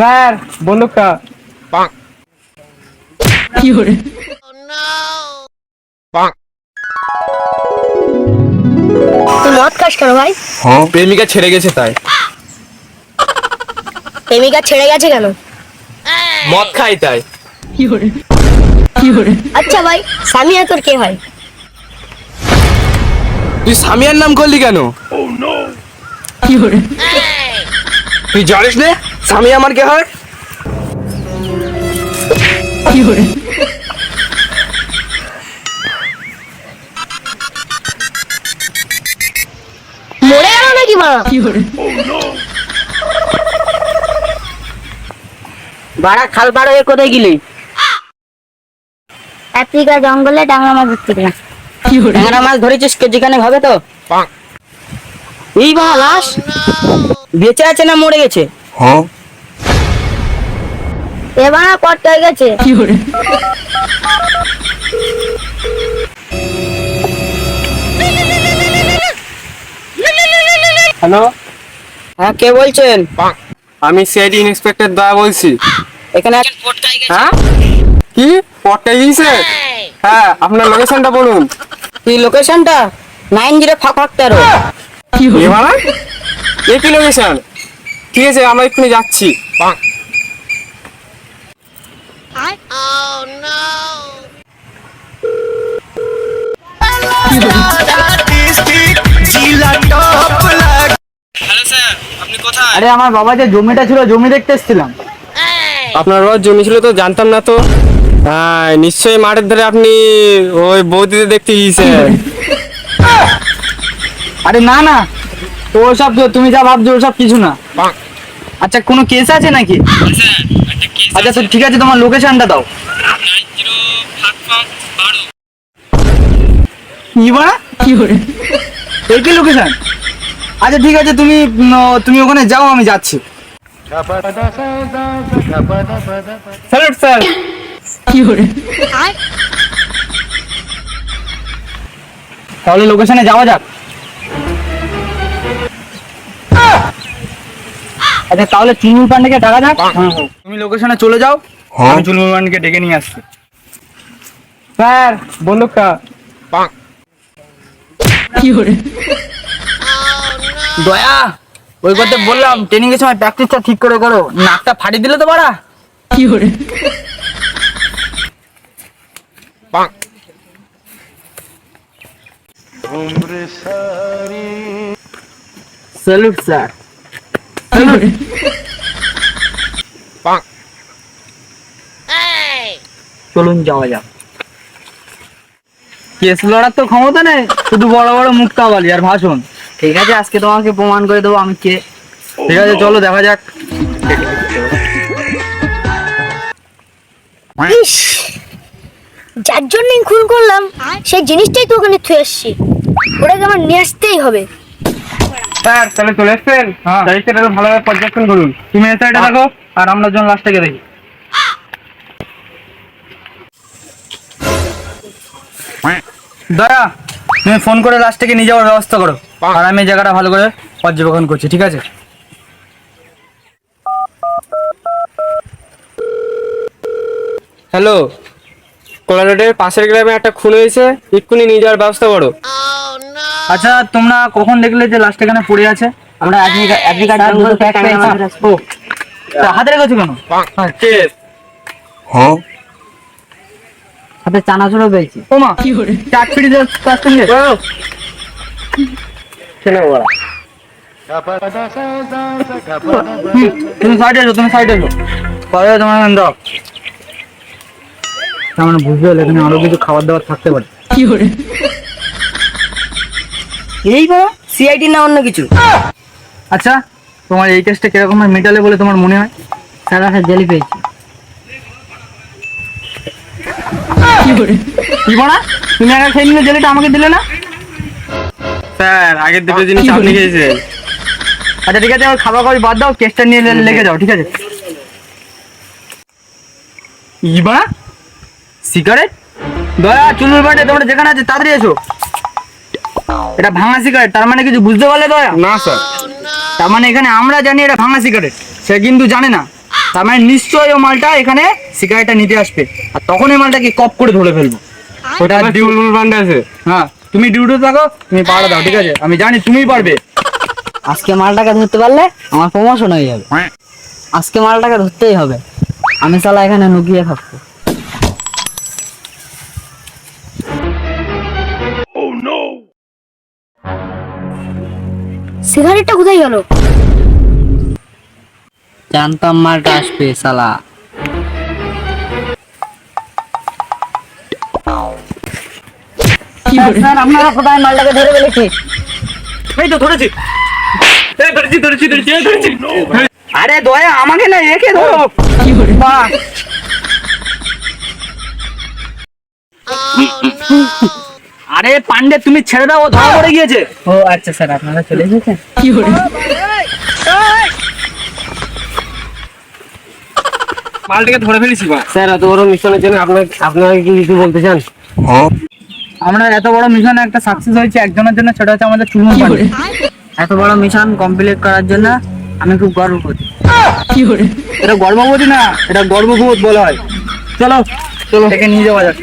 Sir বন্দুকটা তুই মদ খাস কেন ভাই? প্রেমিকা ছেড়ে গেছে তাই। প্রেমিকা ছেড়ে গেছে কেন? মদ খাই তাই। আচ্ছা ভাই সামিয়া তোর কে হয়? তুই সামিয়ার নাম করলি কেন? তুই জানিস নে? স্বামী আমার কে হয়? মরে গেল নাকি মা বাড়া খাল হয়ে কোথায় গেলি? আফ্রিকা জঙ্গলে ডাঙা মাছ ধরতে গেলাম। ট্যাংরা মাছ ধরেছিস যেখানে হবে তো? এই বা লাশ। বেঁচে আছে না মরে গেছে? এবার কট হয়ে গেছে। হ্যালো হ্যাঁ কে বলছেন? আমি সিআইডি ইন্সপেক্টর দয়া বলছি। এখানে হ্যাঁ কি? পটটা গিয়েছে হ্যাঁ আপনার লোকেশনটা বলুন। কি লোকেশনটা? নাইন জিরো ফাঁক ফাঁক তেরো। এ কি লোকেশন? ঠিক আছে আমরা এক্ষুনি যাচ্ছি হ্যালো স্যার আপনি কোথায় আরে আমার বাবা যে জমিটা ছিল জমি দেখতে এসেছিলাম। আপনার বাবার জমি ছিল তো জানতাম না তো। হ্যাঁ নিশ্চয়ই মাঠের ধারে আপনি ওই বৌদিতে দেখতে গিয়েছেন। আরে না না। তো ওসব তো তুমি যা ভাবছ ওসব কিছু না। আচ্ছা কোনো কেস আছে নাকি? আচ্ছা তো ঠিক আছে তোমার লোকেশনটা দাও। কি বাড়া এই কি লোকেশন আচ্ছা ঠিক আছে তুমি তুমি ওখানে যাও আমি যাচ্ছি। স্যালুট স্যার তাহলে লোকেশনে যাওয়া যাক। আচ্ছা তাহলে চুলমুল পান্ডেকে ডাকা যাক। তুমি লোকেশনে চলে যাও। আমি চুলমুল পান্ডেকে ডেকে নিয়ে আসছি। স্যার বন্দুকটা দয়া ওই করতে বললাম ট্রেনিং এর সময় প্র্যাকটিসটা ঠিক করে করো নাকটা ফাটিয়ে দিলে তো বাড়া। স্যালুট স্যার চলুন যাওয়া যাক। কেস লড়ার তো ক্ষমতা নেই শুধু বড় বড় মুক্তা বলি আর ভাষণ। ঠিক আছে আজকে তোমাকে প্রমাণ করে দেবো আমি কে। ঠিক আছে চলো দেখা যাক। ইস যার জন্যই খুন করলাম সেই জিনিসটাই তো ওখানে থুয়ে এসছি ওটাকে আমার নিয়ে আসতেই হবে। স্যার তাহলে চলে এসছেন? হ্যাঁ। তারিখটা ভালোভাবে পর্যবেক্ষণ করুন। তুমি এ সাইডে দেখো আর আমরা জন লাস্ট থেকে দেখি দয়া তুমি ফোন করে লাস্ট থেকে নিয়ে যাওয়ার ব্যবস্থা করো। আর আমি এই জায়গাটা ভালো করে পর্যবেক্ষণ করছি ঠিক আছে? হ্যালো কোলা রোডের পাশের গ্রামে একটা খুন হয়েছে এক্ষুনি নিয়ে যাওয়ার ব্যবস্থা করো। আচ্ছা তোমরা কখন দেখলে যে লাস্ট এখানে পড়ে আছে? আমরা হাতে রেখেছো কেন? কেস হাতে চানাচুরও পেয়েছি ও মা। চাট পিড়ি তার সঙ্গে হুম, তুমি সাইডে এসো তুমি সাইডে এসো। পরে তোমার দাও। তার মানে বুঝতে পারলে এখানে আরও কিছু খাবার দাবার থাকতে পারে। এই বাবা সিআইডি না অন্য কিছু? আচ্ছা তোমার এই কেসটা কীরকম ভাবে মেটালে বলে তোমার মনে হয়? স্যার জেলি পেয়েছি। কি বলা তুমি আগে সেই দিনে জেলিটা আমাকে দিলে না? স্যার আগের দুটো জিনিস আপনি খেয়েছেন। আচ্ছা ঠিক আছে আমার খাবার খাওয়াই বাদ দাও কেসটা নিয়ে লেগে যাও ঠিক আছে? ইবা সিগারেট দয়া বাটে তোমরা যেখানে আছে তাড়াতাড়ি এসো। এটা ভাঙা সিগারেট তার মানে কিছু বুঝতে পারলে দয়া? না স্যার। তার মানে এখানে আমরা জানি এটা ভাঙা সিগারেট সে কিন্তু জানে না। তার মানে নিশ্চয়ই ও মালটা এখানে সিগারেটটা নিতে আসবে। আর তখন এই মালটাকে কপ করে ধরে ফেলব। ওটা ডিউল বান্ডে আছে। হ্যাঁ তুমি ডিউটি থাকো তুমি পাড়া দাও ঠিক আছে? আমি জানি তুমিই পারবে। আজকে মালটাকে ধরতে পারলে আমার প্রমোশন হয়ে যাবে। আজকে মালটাকে ধরতেই হবে। আমি সালা এখানে নুকিয়ে থাকব। সিগারেটটা কোথায় গেল? জানতাম মালটা আসবে সালা। স্যার আপনারা কোথায় মালটাকে ধরে ফেলেছি। এই তো ধরেছি। ধরেছি ধরেছি ধরেছি ধরেছি। আরে দয়া আমাকে না একে ধরো। বাহ। আরে পান্ডে তুমি ছেড়ে দাও ও ধরা পড়ে গিয়েছে। ও আচ্ছা স্যার আপনারা চলে এসেছেন। মালটাকে ধরে ফেলেছি বা স্যার এত বড় মিশনের জন্য আপনার আপনারা কি কিছু বলতে চান? আমরা এত বড় মিশনে একটা সাকসেস হয়েছে একজনের জন্য সেটা হচ্ছে আমাদের চুমু পান্ডে এত বড় মিশন কমপ্লিট করার জন্য আমি খুব গর্ব করি এটা গর্ববোধ না এটা গর্ববোধ বলা হয়। চলো চলো। একে নিয়ে যাওয়া যাক।